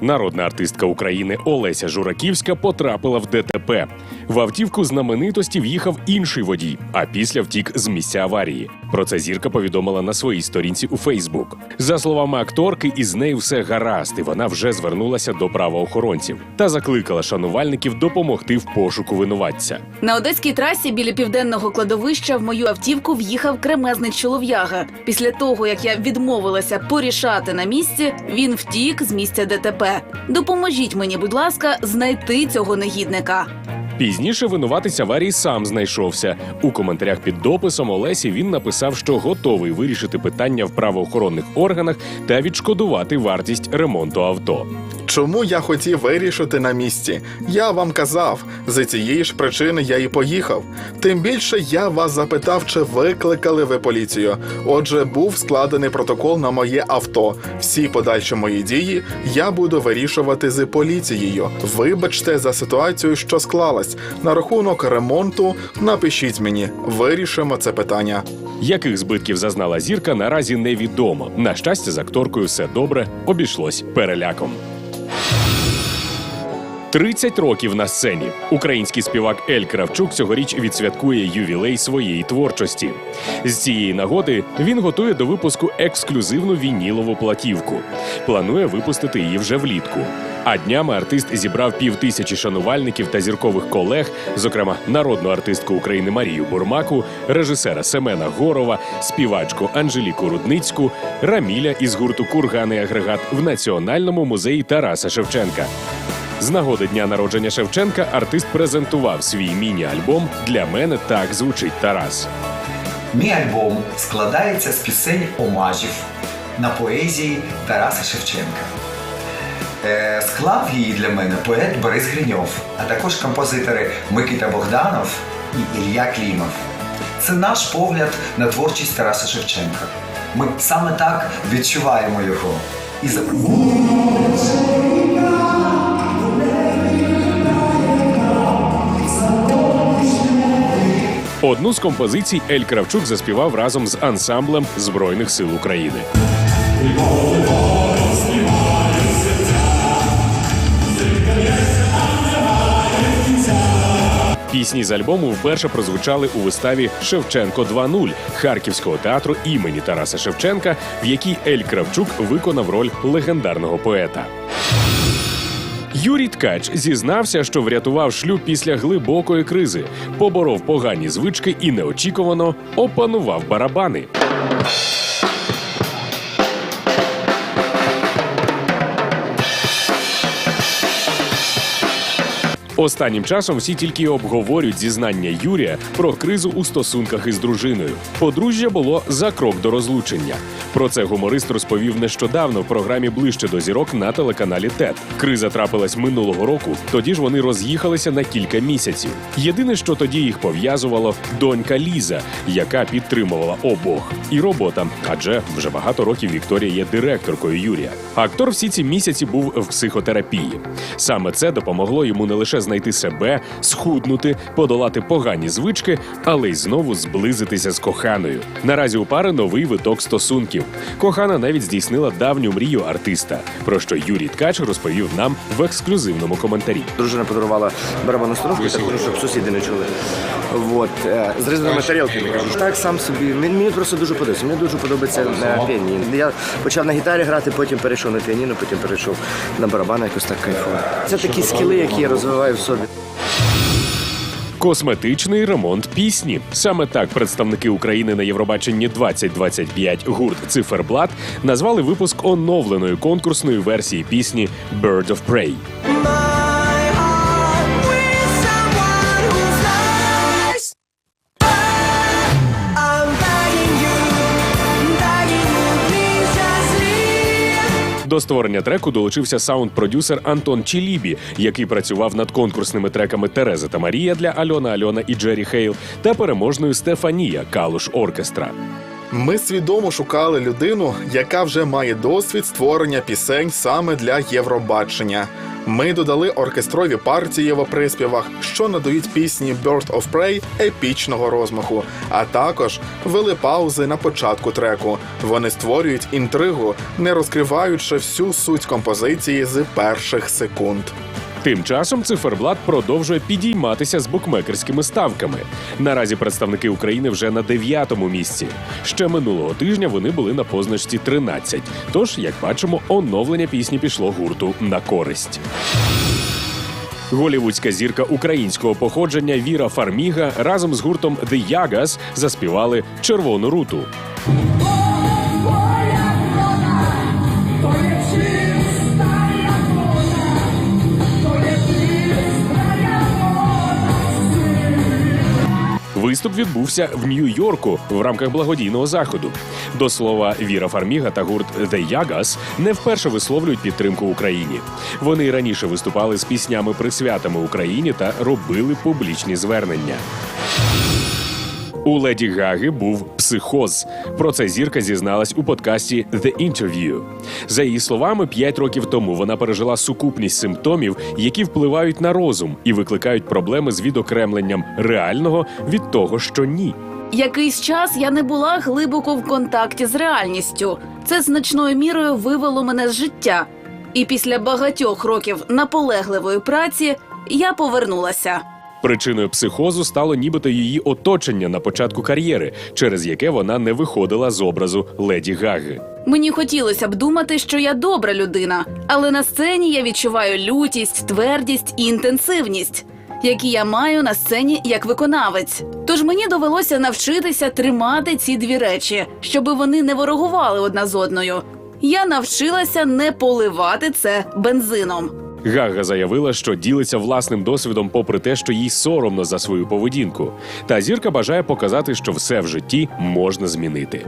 Народна артистка України Олеся Жураківська потрапила в ДТП. В автівку знаменитості в'їхав інший водій, а після втік з місця аварії. Про це зірка повідомила на своїй сторінці у Фейсбук. За словами акторки, із нею все гаразд, і вона вже звернулася до правоохоронців та закликала шанувальників допомогти в пошуку винуватця. На одеській трасі біля південного кладовища в мою автівку в'їхав кремезний чолов'яга. Після того, як я відмовилася порішати на місці, він втік з місця ДТП. Допоможіть мені, будь ласка, знайти цього негідника. Пізніше винуватець аварії сам знайшовся. У коментарях під дописом Олесі він написав, що готовий вирішити питання в правоохоронних органах та відшкодувати вартість ремонту авто. Чому я хотів вирішити на місці? Я вам казав, з цієї ж причини я і поїхав. Тим більше я вас запитав, чи викликали ви поліцію. Отже, був складений протокол на моє авто. Всі подальші мої дії я буду вирішувати з поліцією. Вибачте за ситуацію, що склалась. На рахунок ремонту напишіть мені, вирішимо це питання. Яких збитків зазнала зірка, наразі невідомо. На щастя, з акторкою все добре обійшлось переляком. 30 років на сцені. Український співак Ель Кравчук цьогоріч відсвяткує ювілей своєї творчості. З цієї нагоди він готує до випуску ексклюзивну вінілову платівку. Планує випустити її вже влітку. А днями артист зібрав півтисячі шанувальників та зіркових колег, зокрема народну артистку України Марію Бурмаку, режисера Семена Горова, співачку Анжеліку Рудницьку, Раміля із гурту Кургани Агрегат в Національному музеї Тараса Шевченка. З нагоди дня народження Шевченка артист презентував свій міні-альбом Для мене так звучить Тарас. Мій альбом складається з пісень омажів на поезії Тараса Шевченка. Е, Склав її для мене поет Борис Гриньов, а також композитори Микита Богданов і Ілля Клімов. Це наш погляд на творчість Тараса Шевченка. Ми саме так відчуваємо його. І за- Одну з композицій Ель Кравчук заспівав разом з ансамблем Збройних сил України. Пісні з альбому вперше прозвучали у виставі Шевченко 2.0 Харківського театру імені Тараса Шевченка, в якій Ель Кравчук виконав роль легендарного поета. Юрій Ткач зізнався, що врятував шлюб після глибокої кризи, поборов погані звички і неочікувано опанував барабани. Останнім часом всі тільки обговорюють зізнання Юрія про кризу у стосунках із дружиною. Подружжя було за крок до розлучення. Про це гуморист розповів нещодавно в програмі Ближче до зірок на телеканалі ТЕТ. Криза трапилась минулого року. Тоді ж вони роз'їхалися на кілька місяців. Єдине, що тоді їх пов'язувало, донька Ліза, яка підтримувала обох, і робота, адже вже багато років Вікторія є директоркою Юрія. Актор всі ці місяці був в психотерапії. Саме це допомогло йому не лише знайти себе, схуднути, подолати погані звички, але й знову зблизитися з коханою. Наразі у пари новий виток стосунків. Кохана навіть здійснила давню мрію артиста, про що Юрій Ткач розповів нам в ексклюзивному коментарі. Дружина подарувала барабанну установку, я так щоб сусіди не чули. Вот. е, З різними тарілками. Так сам собі. Мені, просто дуже подобається. Мені дуже подобається на піаніно. Я почав на гітарі грати, потім перейшов на піаніно, потім перейшов на барабани, якось так кайфово. Це такі скіли, які я розвиваю в собі. Косметичний ремонт пісні. Саме так представники України на Євробаченні 2025 гурт Циферблат назвали випуск оновленої конкурсної версії пісні Bird of Prey. До створення треку долучився саунд-продюсер Антон Чілібі, який працював над конкурсними треками Тереза та Марія для Альона Альона і Джері Хейл та переможною Стефанія Калуш Оркестра. Ми свідомо шукали людину, яка вже має досвід створення пісень саме для Євробачення. Ми додали оркестрові партії в приспівах, що надають пісні Bird of Prey епічного розмаху, а також вели паузи на початку треку. Вони створюють інтригу, не розкриваючи всю суть композиції з перших секунд. Тим часом циферблат продовжує підійматися з букмекерськими ставками. Наразі представники України вже на дев'ятому місці. Ще минулого тижня вони були на позначці 13. Тож, як бачимо, оновлення пісні пішло гурту на користь. Голівудська зірка українського походження Віра Фарміга разом з гуртом The Yagas заспівали Червону руту. Виступ відбувся в Нью-Йорку в рамках благодійного заходу. До слова, Віра Фарміга та гурт The Yagas не вперше висловлюють підтримку Україні. Вони раніше виступали з піснями присвятами Україні та робили публічні звернення. У Леді Гаги був психоз. Про це зірка зізналась у подкасті The Interview. За її словами, п'ять років тому вона пережила сукупність симптомів, які впливають на розум і викликають проблеми з відокремленням реального від того, що ні. Якийсь час я не була глибоко в контакті з реальністю. Це значною мірою вивело мене з життя. І після багатьох років наполегливої праці я повернулася. Причиною психозу стало нібито її оточення на початку кар'єри, через яке вона не виходила з образу леді Гаги. Мені хотілося б думати, що я добра людина, але на сцені я відчуваю лютість, твердість і інтенсивність, які я маю на сцені як виконавець. Тож мені довелося навчитися тримати ці дві речі, щоби вони не ворогували одна з одною. Я навчилася не поливати це бензином. Гага заявила, що ділиться власним досвідом, попри те, що їй соромно за свою поведінку. Та зірка бажає показати, що все в житті можна змінити.